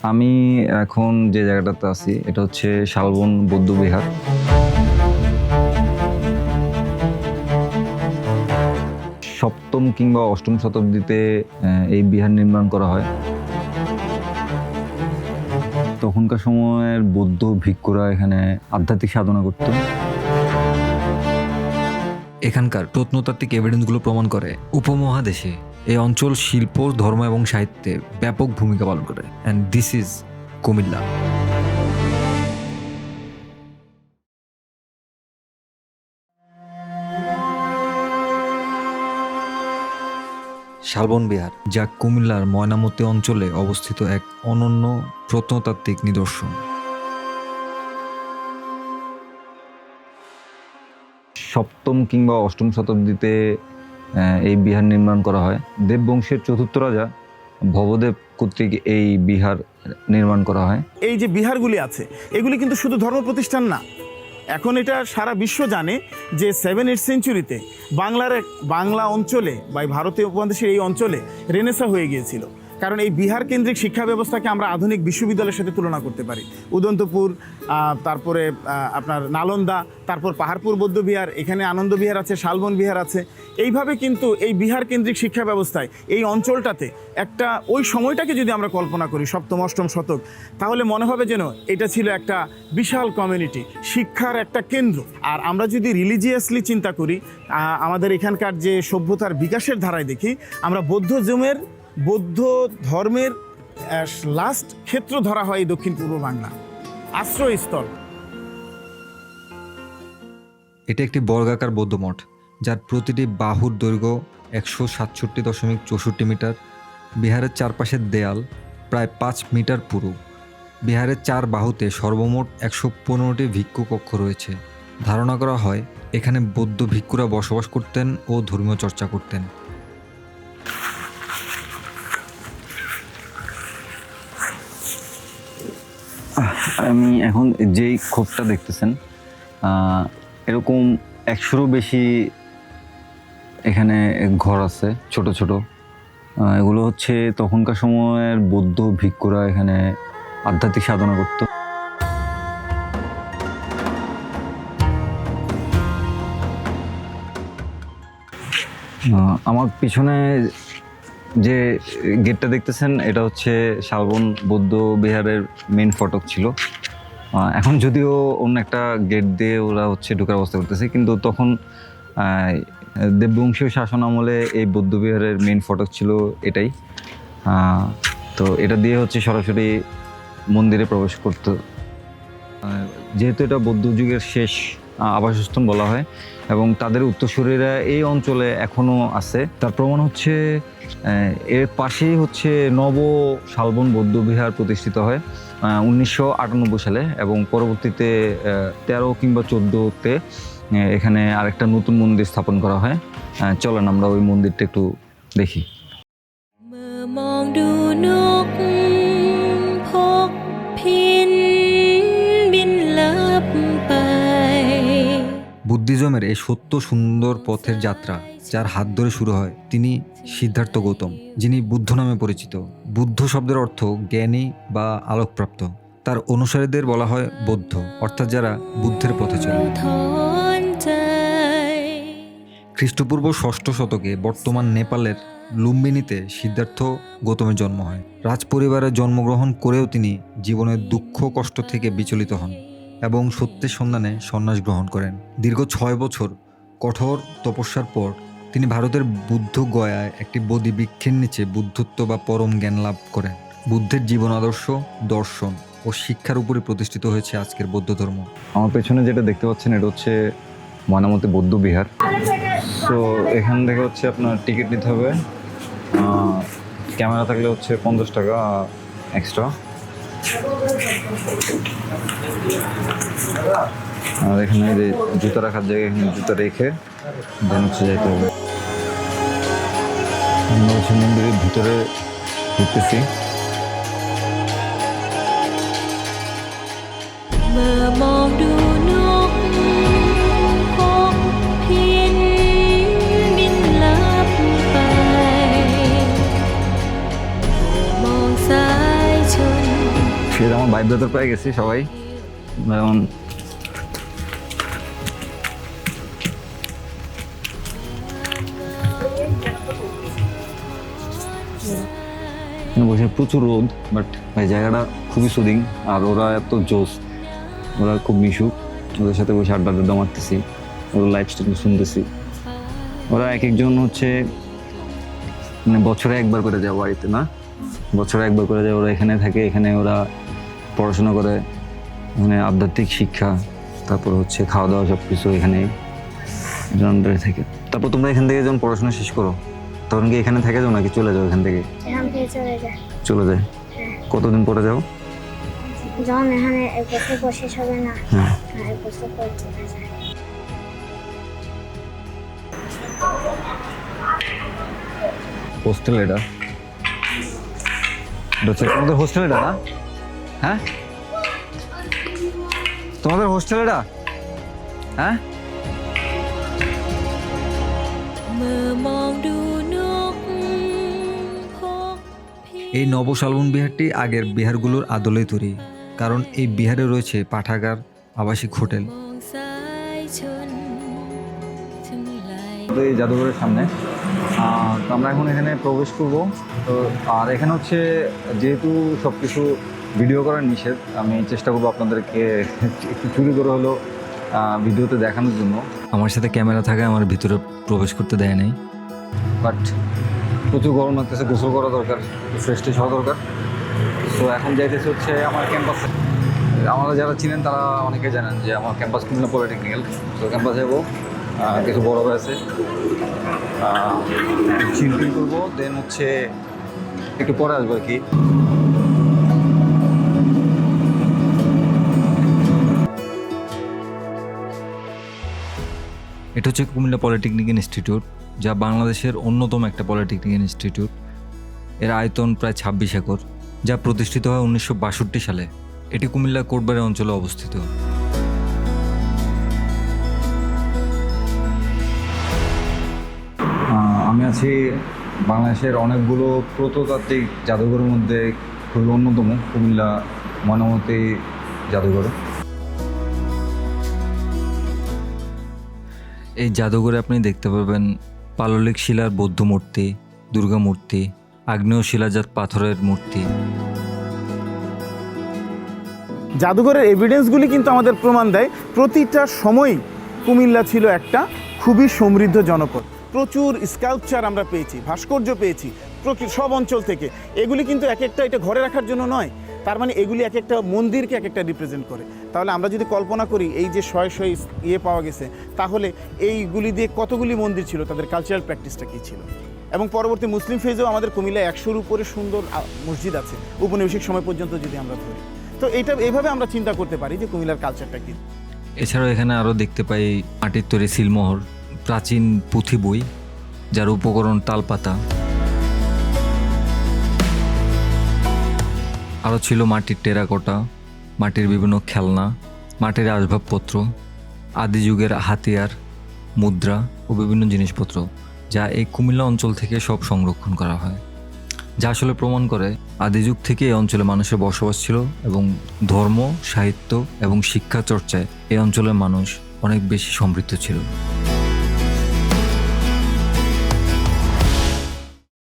আমি এখন যে জায়গাটাতে আছি, এটা হচ্ছে শালবন বৌদ্ধ বিহার। সপ্তম কিংবা অষ্টম শতাব্দীতে এই বিহার নির্মাণ করা হয়। তখনকার সময়ের বৌদ্ধ ভিক্ষুরা এখানে আধ্যাত্মিক সাধনা করত। এখানকার প্রত্নতাত্ত্বিক এভিডেন্সগুলো প্রমাণ করে উপমহাদেশে। এই অঞ্চল শিল্প, ধর্ম এবং সাহিত্যে ব্যাপক ভূমিকা পালন করে। And this is Comilla. Shalban Vihara, যা কুমিল্লার ময়নামতি অঞ্চলে অবস্থিত এক অনন্য প্রত্নতাত্ত্বিক নিদর্শন। সপ্তম কিংবা অষ্টম শতাব্দীতে এই বিহার নির্মাণ করা হয়। দেববংশের চতুর্থ রাজা ভবদেব কর্তৃক এই বিহার নির্মাণ করা হয়। এই যে বিহারগুলি আছে, এগুলি কিন্তু শুধু ধর্ম প্রতিষ্ঠান না। এখন এটা সারা বিশ্ব জানে যে সেভেন এইট সেঞ্চুরিতে বাংলার এক বাংলা অঞ্চলে বা ভারতীয় উপমহাদেশের এই অঞ্চলে রেনেসা হয়ে গিয়েছিল। কারণ এই বিহার কেন্দ্রিক শিক্ষা ব্যবস্থাকে আমরা আধুনিক বিশ্ববিদ্যালয়ের সাথে তুলনা করতে পারি। উদন্তপুর তারপরে আপনার নালন্দা, তারপর পাহাড়পুর বৌদ্ধ বিহার, এখানে আনন্দ বিহার আছে, শালবন বিহার আছে। এইভাবে কিন্তু এই বিহার কেন্দ্রিক শিক্ষা ব্যবস্থায় এই অঞ্চলটাতে একটা ওই সময়টাকে যদি আমরা কল্পনা করি, সপ্তম, অষ্টম শতক, তাহলে মনে হবে যেন এটা ছিল একটা বিশাল কমিউনিটি শিক্ষার একটা কেন্দ্র। আর আমরা যদি রিলিজিয়াসলি চিন্তা করি আমাদের এখানকার যে সভ্যতার বিকাশের ধারায় দেখি, আমরা বৌদ্ধজমের বৌদ্ধ ধর্মের লাস্ট ক্ষেত্র ধরা হয় দক্ষিণ পূর্ব বাংলা। আশ্রয়স্থল। এটি একটি বর্গাকার বৌদ্ধ মঠ, যার প্রতিটি বাহুর দৈর্ঘ্য একশো সাতষট্টি দশমিক চৌষট্টি মিটার। বিহারের চারপাশের দেয়াল প্রায় পাঁচ মিটার পুরু। বিহারের চার বাহুতে সর্বমোট একশো পনেরোটি ভিক্ষু কক্ষ রয়েছে। ধারণা করা হয়, এখানে বৌদ্ধ ভিক্ষুরা বসবাস করতেন ও ধর্মীয় চর্চা করতেন। আমি এখন যেই ক্ষোভটা দেখতেছেন এরকম একশোরও বেশি এখানে ঘর আছে, ছোট ছোট। এগুলো হচ্ছে তখনকার সময়ের বৌদ্ধ ভিক্ষুরা এখানে আধ্যাত্মিক সাধনা করতো। আমার পিছনে যে গেটটা দেখতেছেন, এটা হচ্ছে শালবন বৌদ্ধ বিহারের মেন ফটক ছিল। এখন যদিও অন্য একটা গেট দিয়ে ওরা হচ্ছে ঢোকার ব্যবস্থা করতেছে, কিন্তু তখন দেববংশীয় শাসন আমলে এই বৌদ্ধ বিহারের মেন ফটক ছিল এটাই। তো এটা দিয়ে হচ্ছে সরাসরি মন্দিরে প্রবেশ করতো। যেহেতু এটা বৌদ্ধ যুগের শেষ আবাসস্থল বলা হয় এবং তাদের উত্তরসূরিরা এই অঞ্চলে এখনও আছে। তার প্রমাণ হচ্ছে এর পাশেই হচ্ছে নব শালবন বৌদ্ধ বিহার প্রতিষ্ঠিত হয় উনিশশো আটানব্বই সালে এবং পরবর্তীতে তেরো কিংবা চোদ্দোতে এখানে আরেকটা নতুন মন্দির স্থাপন করা হয়। চলেন আমরা ওই মন্দিরটা একটু দেখি। বুদ্ধিজমের এই সত্য সুন্দর পথের যাত্রা যার হাত ধরে শুরু হয় তিনি সিদ্ধার্থ গৌতম, যিনি বুদ্ধ নামে পরিচিত। বুদ্ধ শব্দের অর্থ জ্ঞানী বা আলোকপ্রাপ্ত। তার অনুসারীদের বলা হয় বৌদ্ধ, অর্থাৎ যারা বুদ্ধের পথে চলে। খ্রিস্টপূর্ব ষষ্ঠ শতকে বর্তমান নেপালের লুম্বিনীতে সিদ্ধার্থ গৌতমের জন্ম হয়। রাজপরিবারে জন্মগ্রহণ করেও তিনি জীবনের দুঃখ কষ্ট থেকে বিচলিত হন। এবং সত্যের সন্ধানে সন্ন্যাস গ্রহণ করেন। দীর্ঘ ছয় বছর কঠোর তপস্যার পর তিনি ভারতের বুদ্ধ গয়ায় একটি বোধি বৃক্ষের নিচে বুদ্ধত্ব বা পরম জ্ঞান লাভ করেন। বুদ্ধের জীবন আদর্শ, দর্শন ও শিক্ষার উপরে প্রতিষ্ঠিত হয়েছে আজকের বৌদ্ধ ধর্ম। আমার পেছনে যেটা দেখতে পাচ্ছেন, এটা হচ্ছে ময়নামতি বৌদ্ধ বিহার। সো এখান থেকে হচ্ছে আপনার টিকিট নিতে হবে। ক্যামেরা থাকলে হচ্ছে পঞ্চাশ টাকা এক্সট্রা আর এখানে যে জুতো রাখার জায়গায় এখানে জুতো রেখে দেন হচ্ছে যেতে হবে। মন্দিরের ভিতরে ঢুকতেছি। ভাই পেয়ে গেছি সবাই। যেমন বসে প্রচুর রোদ বাট ভাই, জায়গাটা খুবই সুদিং আর ওরা এত জোস ওরা খুব মিশুক। ওদের সাথে বসে আড্ডা আড্ডা মারতেছি, ওদের লাইফ স্টাইল শুনতেছি। ওরা এক একজন হচ্ছে মানে বছরে একবার করে যায় বাড়িতে, না? বছরে একবার করে যায়, ওরা এখানে থাকে, এখানে ওরা পড়াশোনা করে মানে আধ্যাত্মিক শিক্ষা তারপর হচ্ছে খাওয়া দাওয়া সব কিছু এখানে আন্ডারে থাকে। তারপর তোমরা এখান থেকে যখন পড়াশোনা শেষ করো তখন কি এখানে থেকে যাও নাকি চলে যাও এখান থেকে? চলে যায় কতদিন পরে যাও? যখন এখানে এক বছর পর শেষ হবে না হ্যাঁ। আর এক বছর পর চলে যায় হোস্টেল এটা? এটা হচ্ছে তোমাদের হোস্টেল এটা না? হ্যাঁ? তোমাদের হোস্টেলেরা? হ্যাঁ? এই নবশালবন বিহারটি আগের বিহারগুলোর আদলে তৈরি, কারণ এই বিহারে রয়েছে পাঠাগার, আবাসিক হোটেল। এই জাদুঘরের সামনে আমরা এখন এখানে প্রবেশ করব। তো, আর এখানে হচ্ছে, যেহেতু সব কিছু ভিডিও করার নিষেধ। আমি চেষ্টা করব আপনাদেরকে একটু চুরি করে হলো ভিডিওতে দেখানোর জন্য। আমার সাথে ক্যামেরা থাকে আমার ভিতরে প্রবেশ করতে দেয় নাই। বাট প্রচুর গরম লাগতেছে গোসল করা দরকার ফ্রেশ ট্রেশ হওয়া দরকার। তো এখন যাইতেছে হচ্ছে আমার ক্যাম্পাসে। আমরা যারা চিনেন তারা অনেকে জানেন যে আমার ক্যাম্পাস কুমিল্লা পলিটেকনিক্যাল। তো ক্যাম্পাসে যাব কিছু বড় হয়েছে চিন্তিন করব দেন হচ্ছে একটু পরে আসব আর কি। এটা হচ্ছে কুমিল্লা পলিটেকনিক ইনস্টিটিউট, যা বাংলাদেশের অন্যতম একটা পলিটেকনিক ইনস্টিটিউট। এর আয়তন প্রায় ছাব্বিশ একর, যা প্রতিষ্ঠিত হয় উনিশশো বাষট্টি সালে। এটি কুমিল্লা কোটবাড়ি অঞ্চলে অবস্থিত। আমি আছি বাংলাদেশের অনেকগুলো প্রত্নতাত্ত্বিক জাদুঘরের মধ্যে খুবই অন্যতম, কুমিল্লা ময়নামতি জাদুঘর। এই জাদুঘরে আপনি দেখতে পাবেন পাললিক শিলার বৌদ্ধ মূর্তি, দুর্গা মূর্তি, আগ্নেয় শিলাজাত পাথরের মূর্তি। জাদুঘরের এভিডেন্সগুলি কিন্তু আমাদের প্রমাণ দেয়। প্রতিটা সময়ই কুমিল্লা ছিল একটা খুবই সমৃদ্ধ জনপদ। প্রচুর স্কাল্পচার আমরা পেয়েছি, ভাস্কর্য পেয়েছি সব অঞ্চল থেকে। এগুলি কিন্তু এক একটা এটা ঘরে রাখার জন্য নয়। তার মানে এগুলি এক একটা মন্দিরকে এক একটা রিপ্রেজেন্ট করে। তাহলে আমরা যদি কল্পনা করি, এই যে শয়ে শয়ে ইয়ে পাওয়া গেছে, তাহলে এইগুলি দিয়ে কতগুলি মন্দির ছিল? তাদের কালচারাল প্র্যাকটিসটা কী ছিল? এবং পরবর্তী মুসলিম ফেজেও আমাদের কুমিল্লায় একশোর উপরে সুন্দর মসজিদ আছে। উপনিবেশিক সময় পর্যন্ত যদি আমরা ধরি। তো এটা এইভাবে আমরা চিন্তা করতে পারি যে কুমিল্লার কালচারটা কী। এছাড়াও এখানে আরও দেখতে পাই মাটির তৈরি সিলমোহর, প্রাচীন পুঁথি বই, যার উপকরণ তালপাতা। আরও ছিল মাটির টেরাকোটা, মাটির বিভিন্ন খেলনা, মাটির আসবাবপত্র আদি যুগের হাতিয়ার, মুদ্রা ও বিভিন্ন জিনিসপত্র যা এই কুমিল্লা অঞ্চল থেকে সব সংরক্ষণ করা হয়। যা আসলে প্রমাণ করে আদি যুগ থেকে এই অঞ্চলে মানুষের বসবাস ছিল এবং ধর্ম, সাহিত্য এবং শিক্ষা চর্চায় এই অঞ্চলের মানুষ অনেক বেশি সমৃদ্ধ ছিল।